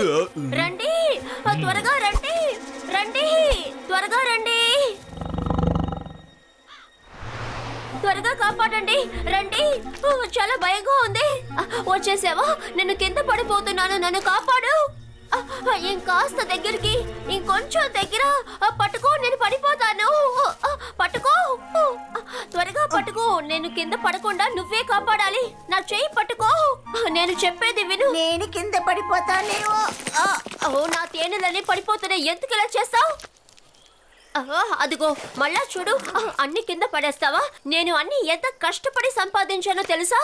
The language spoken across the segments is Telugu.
రండి. రండి. త్వరగా రండి. రండి. త్వరగా రండి. త్వరగా కాపాడండి. రండి. చాలా భయంగా ఉంది. వచ్చేసావా? నేను కింద పడిపోతున్నాను. నన్ను కాపాడు. ఇంకాస్త దగ్గరికి ఇంకొంచెం దగ్గర పట్టుకో నేను పడిపోతాను. పట్టుకో. త్వరగా పట్టుకో. నేను కింద పడకుండా నువ్వే కాపాడాలి. నా చేయి పట్టుకో. ఆ, నేను చెప్పేది విను. నేను కింద ఓ నా తేనెలన్నీ పడిపోతున్నాయి. ఎందుకు ఇలా చేస్తావు? అదిగో మళ్ళా చూడు. అన్ని కింద పడేస్తావా? నేను అన్ని ఎంత కష్టపడి సంపాదించానో తెలుసా?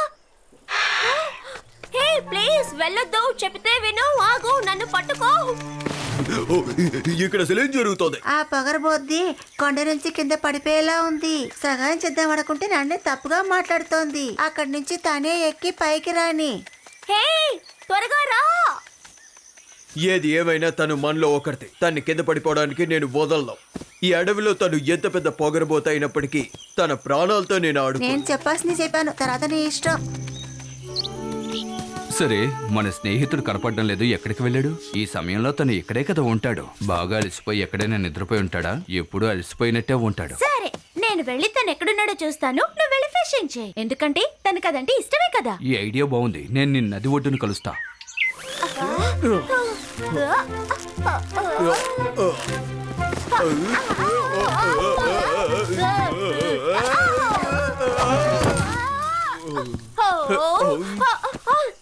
హే ప్లీజ్ వెళ్ళొద్దు. చెప్తే విను. ఆగు నన్ను పట్టుకో. ఇక్కడ అసలు ఏం జరుగుతోంది. ఆ పొగరబోద్ది కొండ నుంచి కింద పడిపోయేలా ఉంది. సహాయం చేద్దాం అనుకుంటే నన్ను తప్పుగా మాట్లాడుతోంది. అక్కడి నుంచి తనే ఎక్కి పైకి రాని. హే త్వరగా రా. ఏది ఏమైనా తను మనలో ఒకరితే తన్ని కింద పడిపోవడానికి నేను వదలను. ఈ అడవిలో తను ఎంత పెద్ద పొగరబోత అయినప్పటికీ తన ప్రాణాలతో నేను ఆడు నేను చెప్పాల్సింది చెప్పాను. తర్వాత నీ ఇష్టం. సరే మన స్నేహితుడు కనపడడం లేదు. ఎక్కడికి వెళ్ళాడు? ఈ సమయంలో తను ఇక్కడే కదా ఉంటాడు. బాగా అలసిపోయి ఎక్కడైనా నిద్రపోయి ఉంటాడా? ఎప్పుడూ అలసిపోయినట్టే ఉంటాడు. సరే. నేను వెళ్ళి తను ఎక్కడున్నాడో చూస్తాను. నువ్వు వెళ్ళి ఫిషింగ్ చేయి. ఎందుకంటే తనకు అదంటే ఇష్టమే కదా. ఈ ఐడియా బాగుంది. నేను నిన్న నది ఒడ్డును కలుస్తా.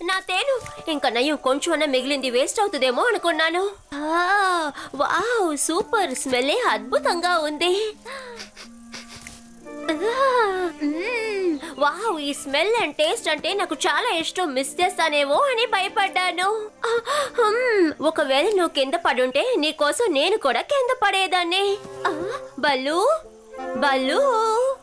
నా తేను. ఇంకా నయ్యం కొంచెం మిగిలింది వేస్ట్ అవుతుందేమో అనుకున్నాను. Wow super. స్మెల్లే అద్భుతంగా ఉంది. వావ్ ఈ స్మెల్ అండ్ టేస్ట్ అంటే నాకు చాలా ఇష్టం. మిస్ చేస్తానేమో అని భయపడ్డాను. ఒకవేళ నువ్వు కింద పడుంటే నీకోసం నేను కూడా కింద పడేదాన్ని. బలు బల్లు?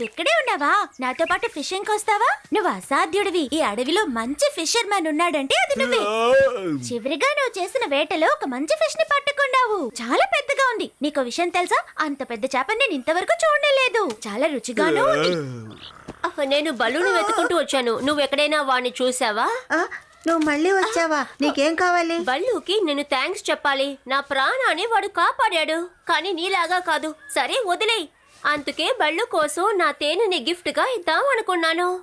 నువ్వు ఇక్కడే ఉన్నావా? నాతో పాటు ఫిషింగ్ వస్తావా నువ్వు అసాధ్యుడివి. ఈ అడవిలో మంచి ఫిషర్ మ్యాన్ ఉన్నాడంటే అది నువ్వే. చివరిగా నువ్వు చేసిన వేటలో ఒక మంచి ఫిష్ని పట్టుకున్నావు. చాలా పెద్దగా ఉంది. నీకు విషయం తెలుసా? అంత పెద్ద చేపని నేను ఇంతవరకు చూడలేదు. చాలా రుచిగాను నేను బలూను వెతుకుంటూ వచ్చాను. నువ్వు ఎక్కడైనా వాడిని చూసావా? నువ్వు మళ్ళీ వచ్చావా? నీకేం కావాలి? బల్లుకి నేను థ్యాంక్స్ చెప్పాలి. నా ప్రాణాన్ని వాడు కాపాడాడు. కానీ నీలాగా కాదు. సరే వదిలేయ్. అందుకే బళ్ళు కోసం నా తేనెని గిఫ్ట్గా ఇద్దాం అనుకున్నాను.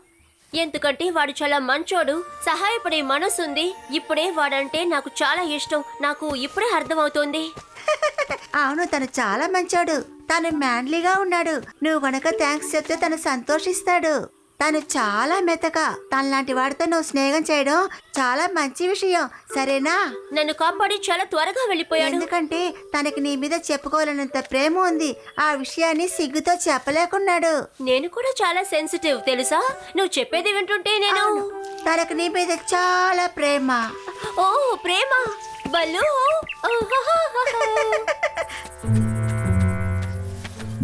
ఎందుకంటే వాడు చాలా మంచోడు సహాయపడే మనసుంది. ఇప్పుడే వాడంటే నాకు చాలా ఇష్టం. నాకు ఇప్పుడే అర్థమవుతోంది. అవును తను చాలా మంచోడు. తను మ్యాన్లీగా ఉన్నాడు. నువ్వు గనక థ్యాంక్స్ చెప్తే తను సంతోషిస్తాడు. తను చాలా మెతక. తనలాంటి వాడితో నువ్వు స్నేహం చేయడం చాలా మంచి విషయం. సరేనా? నన్ను కాపాడి చాలా త్వరగా వెళ్ళిపోయాడు. ఎందుకంటే తనకి నీ మీద చెప్పుకోలేనంత ప్రేమ ఉంది. ఆ విషయాన్ని సిగ్గుతో చెప్పలేకున్నాడు. నేను కూడా చాలా సెన్సిటివ్ తెలుసా? నువ్వు చెప్పేది వింటుంటే నేను తనకు నీ మీద చాలా ప్రేమ. ఓ ప్రేమ? బల్లు?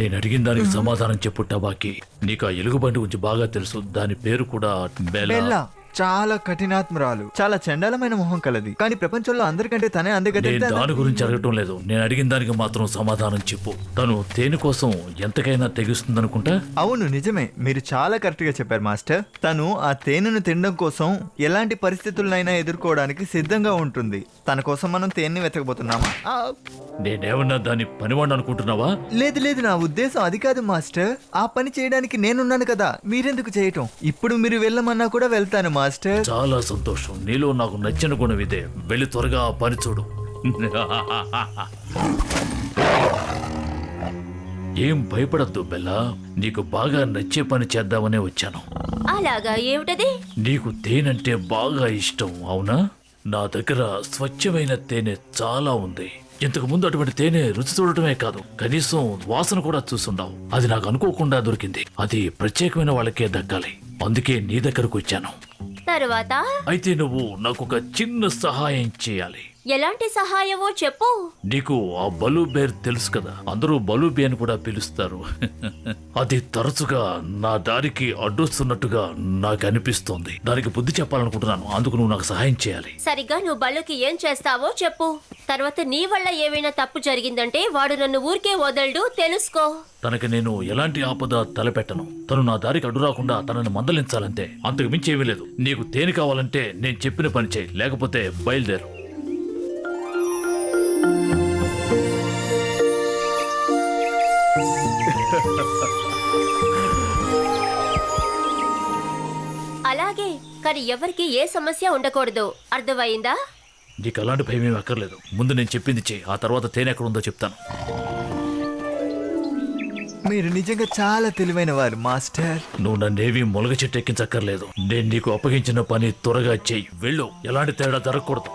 నేను అడిగిన దానికి సమాధానం చెప్పు టబాకి నీకు ఆ ఎలుగుబంటి గురించి బాగా తెలుసు. దాని పేరు కూడా బెల్లా. చాలా కఠినాత్మరాలు. చాలా చండాలమైన మొహం కలది. కానీ ప్రపంచంలో అందరికంటే తనే నేను అందగతే దాని గురించి అడగటం లేదు. నేను అడిగిన దానికి మాత్రం సమాధానం చెప్పు. తను తేనె కోసం ఎంతకైనా తెగిస్తుందనుకుంటా? అవును నిజమే. మీరు చాలా కరెక్ట్గా చెప్పారు మాస్టర్. తను ఆ తేనెను తినడం కోసం ఎలాంటి పరిస్థితులనైనా ఎదుర్కోవడానికి సిద్ధంగా ఉంటుంది. తన కోసం మనం తేనెని వెతకబోతున్నామా? ఆ, నేనేమన్నా దాన్ని పనివాడిని అనుకుంటున్నావా? లేదు లేదు. నా ఉద్దేశం అది కాదు మాస్టర్. ఆ పని చేయడానికి నేనున్నాను కదా. మీరెందుకు చేయటం? ఇప్పుడు మీరు వెళ్ళమన్నా కూడా వెళ్తాను మాస్టర్. చాలా సంతోషం. నీలో నాకు నచ్చిన గుణం ఇదే. వెళ్ళి త్వరగా ఆ పని చూడు. ఏం భయపడద్దు బెల్లా. నీకు బాగా నచ్చే పని చేద్దామనే వచ్చాను. అలాగా? ఏమిటది? నీకు తేనంటే బాగా ఇష్టం అవునా? నా దగ్గర స్వచ్ఛమైన తేనె చాలా ఉంది. ఇంతకు ముందు అటువంటి తేనె రుచి చూడటమే కాదు. కనీసం వాసన కూడా చూసుండవు అది నాకు అనుకోకుండా దొరికింది. అది ప్రత్యేకమైన వాళ్ళకే దక్కాలి. అందుకే నీ దగ్గరకు వచ్చాను. తర్వాత? అయితే నువ్వు నాకు ఒక చిన్న సహాయం చేయాలి. ఎలాంటి సహాయమో చెప్పు. నీకు ఆ బలు బేర్ తెలుసు కదా అందరూ బలు అని కూడా పిలుస్తారు. అది తరచుగా నా దారికి అడ్డొస్తున్నట్టుగా నాకు అనిపిస్తోంది. దానికి బుద్ధి చెప్పాలనుకుంటున్నాను అందుకు నువ్వు నాకు సహాయం చేయాలి. సరిగ్గా నువ్వు బల్లుకి ఏం చేస్తావో చెప్పు. తర్వాత నీ వల్ల ఏమైనా తప్పు జరిగిందంటే వాడు నన్ను ఊరికే వదలడు తెలుసుకో. తనకి నేను ఎలాంటి ఆపద తలపెట్టను. తను నా దారికి అడ్డు రాకుండా తనని మందలించాలంతే అంతకు మించి ఏమీ లేదు. నీకు తేనె కావాలంటే నేను చెప్పిన పని చేయి లేకపోతే బయలుదేరు. కానీ ఎవరికి ఏ సమస్య ఉండకూడదు. అర్థమైందా? నీకు అలాంటి భయం ఏమీ అక్కర్లేదు. ముందు నేను చెప్పింది చేయి. ఆ తర్వాత తేనె ఎక్కడ ఉందో చెప్తాను. మీరు నిజంగా చాలా తెలివైన వారు మాస్టర్. నువ్వు నన్నేవి మొలగ చెట్టు ఎక్కించక్కర్లేదు. నేను నీకు అప్పగించిన పని త్వరగా చెయ్యి వెళ్ళు. ఎలాంటి తేడా జరగకూడదు.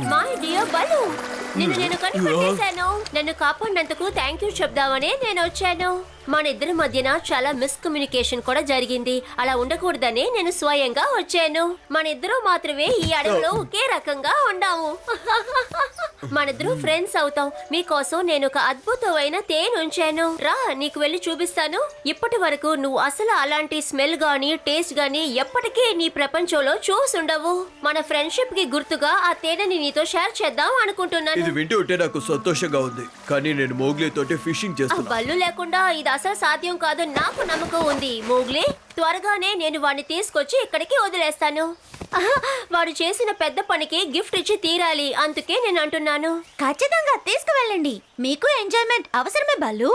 మై డియర్ బలు నిన్ను నేను కనిపెట్టేశాను. నన్ను కాపాడినందుకు థ్యాంక్ యూ చెప్దామని నేను వచ్చాను. మన ఇద్దరి మధ్యన చాలా మిస్కమ్యూనికేషన్ కూడా జరిగింది. అలా ఉండకూడదని నేను స్వయంగా వచ్చాను. మన ఇద్దరు మాత్రమే ఈ అడవిలో ఒకే రకంగా ఉండాము. మనిద్దరం ఫ్రెండ్స్ అవుతాం. మీకోసం నేను ఒక అద్భుతమైన తేనె ఉంచాను. రా నీకు వెళ్ళి చూపిస్తాను. ఇప్పటి వరకు నువ్వు అసలు అలాంటి స్మెల్ గానీ టేస్ట్ గానీ ఎప్పటికీ నీ ప్రపంచంలో చూసుండవు. మన ఫ్రెండ్షిప్కి గుర్తుగా ఆ తేనెని నీతో షేర్ చేద్దాం అనుకుంటున్నాను. ఇది వింటూ ఉంటే నాకు సంతోషంగా ఉంది. కానీ నేను మోగ్లీ తోటి ఫిషింగ్ ఆ చేస్తున్నా. బల్లు లేకుండా ఇది అసలు సాధ్యం కాదు నాకు నమ్మకం ఉంది. మోగ్లీ? త్వరగానే నేను వాడిని తీసుకొచ్చి ఇక్కడికి వదిలేస్తాను. ఆహా, వాడు చేసిన పెద్ద పనికి గిఫ్ట్ ఇచ్చి తీరాలి అందుకే నేను అంటున్నాను. ఖచ్చితంగా తీసుకువెళ్ళండి. మీకు ఎంజాయ్మెంట్ అవసరమే బల్లు